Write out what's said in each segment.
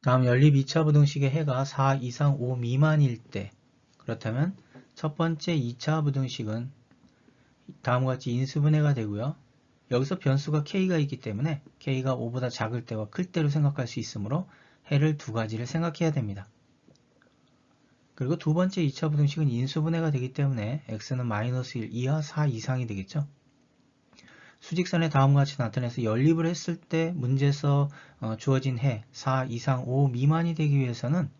다음 연립 2차 부등식의 해가 4 이상 5 미만일 때 그렇다면 첫 번째 2차 부등식은 다음과 같이 인수분해가 되고요. 여기서 변수가 k가 있기 때문에 k가 5보다 작을 때와 클 때로 생각할 수 있으므로 해를 두 가지를 생각해야 됩니다. 그리고 두 번째 2차 부등식은 인수분해가 되기 때문에 x는 마이너스 1 이하 4 이상이 되겠죠. 수직선의 다음과 같이 나타내서 연립을 했을 때 문제에서 어, 주어진 해 4 이상 5 미만이 되기 위해서는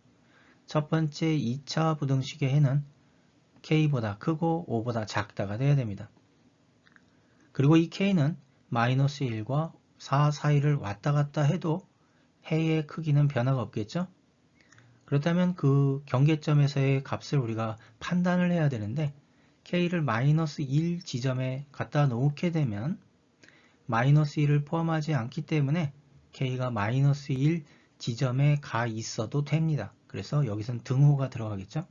첫 번째 2차 부등식의 해는 k보다 크고 5보다 작다가 돼야 됩니다. 그리고 이 k는 마이너스 1과 4 사이를 왔다 갔다 해도 해의 크기는 변화가 없겠죠? 그렇다면 그 경계점에서의 값을 우리가 판단을 해야 되는데 k를 마이너스 1 지점에 갖다 놓게 되면 마이너스 1을 포함하지 않기 때문에 k가 마이너스 1 지점에 가 있어도 됩니다. 그래서 여기선 등호가 들어가겠죠.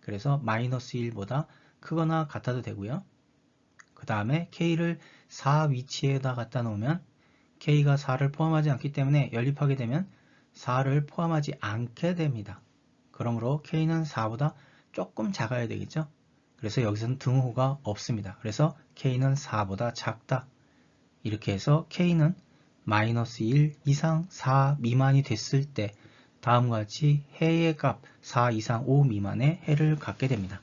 그래서 마이너스 1보다 크거나 같아도 되고요. 그 다음에 k를 4 위치에다 갖다 놓으면 k가 4를 포함하지 않기 때문에 연립하게 되면 4를 포함하지 않게 됩니다. 그러므로 k는 4보다 조금 작아야 되겠죠. 그래서 여기서는 등호가 없습니다. 그래서 k는 4보다 작다. 이렇게 해서 k는 마이너스 1 이상 4 미만이 됐을 때 다음과 같이 해의 값 4 이상 5 미만의 해를 갖게 됩니다.